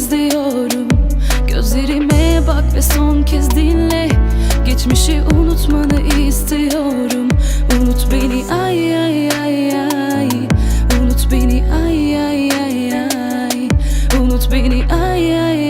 izliyorum. Gözlerime bak ve son kez dinle. Geçmişi unutmanı istiyorum. Unut beni ay ay ay ay. Unut beni ay ay ay ay. Unut beni ay ay ay